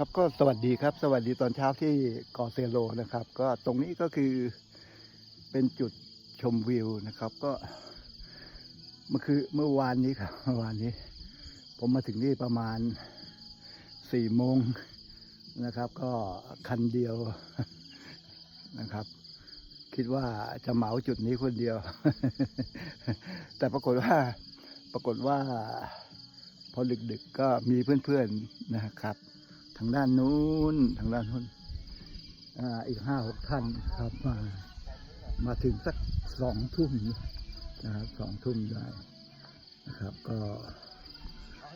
ครับก็สวัสดีครับ สวัสดีตอนเช้าที่เกาะเซโลนะครับ ก็ตรงนี้ก็คือเป็นจุดชมวิวนะครับ ก็เมื่อคือเมื่อวานนี้ครับเมื่อวานนี้ ผมมาถึงนี่ประมาณสี่โมงนะครับ ก็คันเดียวนะครับ คิดว่าจะเหมาจุดนี้คนเดียว แต่ปรากฏว่าปรากฏว่า พอดึกๆก็มีเพื่อนๆนะครับ ทางด้านนู้นทางด้านนู้นอีกห้าหกท่านครับมา มาถึงสักสองทุ่มนะครับสองทุ่มได้นะครับ ก็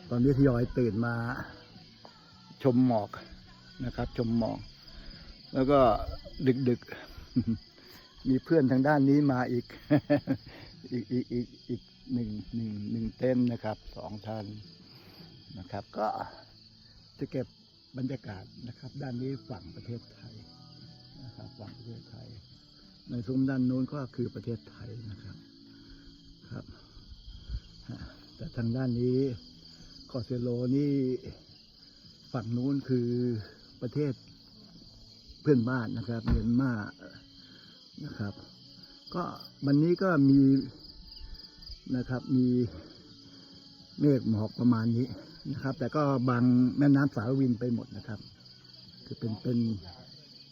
ตอนนี้ทยอยตื่นมา ชมหมอกนะครับ ชมหมอก แล้วก็ดึกๆมีเพื่อนทางด้านนี้มาอีก อีกอีกอีกอีกหนึ่งหนึ่งหนึ่งเต็มนะครับสองท่านนะครับ ก็จะเก็บ บรรยากาศนะครับ ด้านนี้ฝั่งประเทศไทยนะครับฝั่งประเทศไทย ในซุ้มด้านนู้นก็คือประเทศไทยนะครับครับ แต่ทางด้านนี้คอเซโลนี่ฝั่งนู้นคือประเทศเพื่อนบ้านนะครับเมียนมานะครับ ก็วันนี้ก็มีนะครับมี เมฆหมอกประมาณนี้นะครับ แต่ก็บังแม่น้ำสารวินไปหมดนะครับ คือเป็นเป็น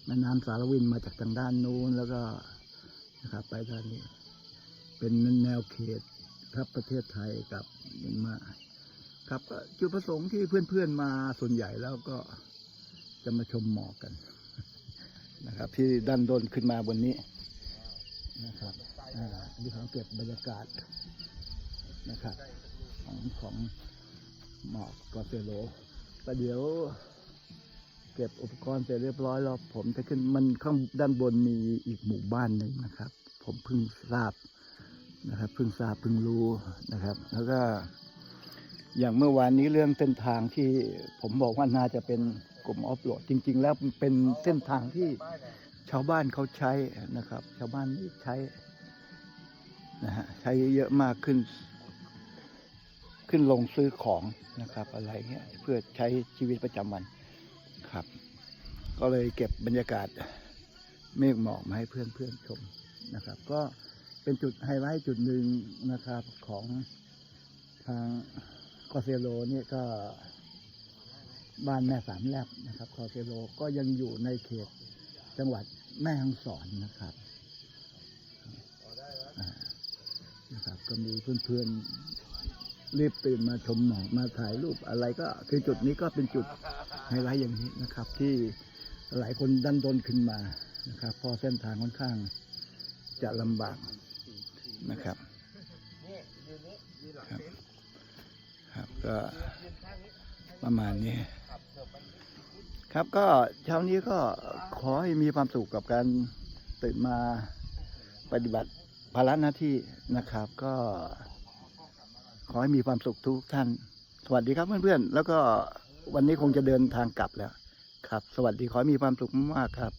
แม่น้ำสารวินมาจากทางด้านนู้นแล้วก็นะครับ ไปด้านนี้ เป็นแนวเขตครับประเทศไทยกับเมียนมาครับก็จุดประสงค์ที่เพื่อนๆมาส่วนใหญ่แล้วก็จะมาชมหมอกกันนะครับ ที่ด้านบนขึ้นมาบนนี้นะครับอ่าอันนี้ผมเก็บบรรยากาศนะครับ ของของหมอกกอเซโลแต่เดี๋ยวเก็บอุปกรณ์เสร็จเรียบร้อยแล้วผมจะขึ้นมันข้างด้านบนมีอีกหมู่บ้านหนึ่งนะครับ ผมเพิ่งทราบนะครับเพิ่งทราบเพิ่งรู้นะครับ แล้วก็อย่างเมื่อวานนี้เรื่องเส้นทางที่ผมบอกว่าน่าจะเป็นกลุ่มออฟโหลดจริง ๆ แล้วเป็นเส้นทางที่ชาวบ้านเขาใช้นะครับ ชาวบ้านใช้นะฮะใช้เยอะมากขึ้น ขึ้นลงซื้อของนะครับ อะไรเงี้ยเพื่อใช้ชีวิตประจำวันครับ ก็เลยเก็บบรรยากาศเมฆหมอกมาให้เพื่อนๆชมนะครับ ก็เป็นจุดไฮไลท์จุดหนึ่งนะครับของทางคอเซโลเนี่ยก็บ้านแม่สามแลบนะครับคอเซโลก็ยังอยู่ในเขตจังหวัดแม่ฮ่องสอนนะครับนะครับ ก็มีเพื่อนๆ รีบตื่นมาชมหมอกมาถ่ายรูปอะไรก็คือจุดนี้ก็เป็นจุดไฮไลท์อย่างนี้นะครับ ที่หลายคนดันดนขึ้นมานะครับเพราะเส้นทางค่อนข้างจะลำบากนะครับครับครับก็ประมาณนี้ครับก็เช้านี้ก็ขอให้มีความสุขกับการตื่นมาปฏิบัติภาระหน้าที่นะครับก็ ขอให้มีความสุขทุกท่าน สวัสดีครับเพื่อนๆ แล้วก็วันนี้คงจะเดินทางกลับแล้ว ครับ สวัสดีขอให้มีความสุขมากๆครับ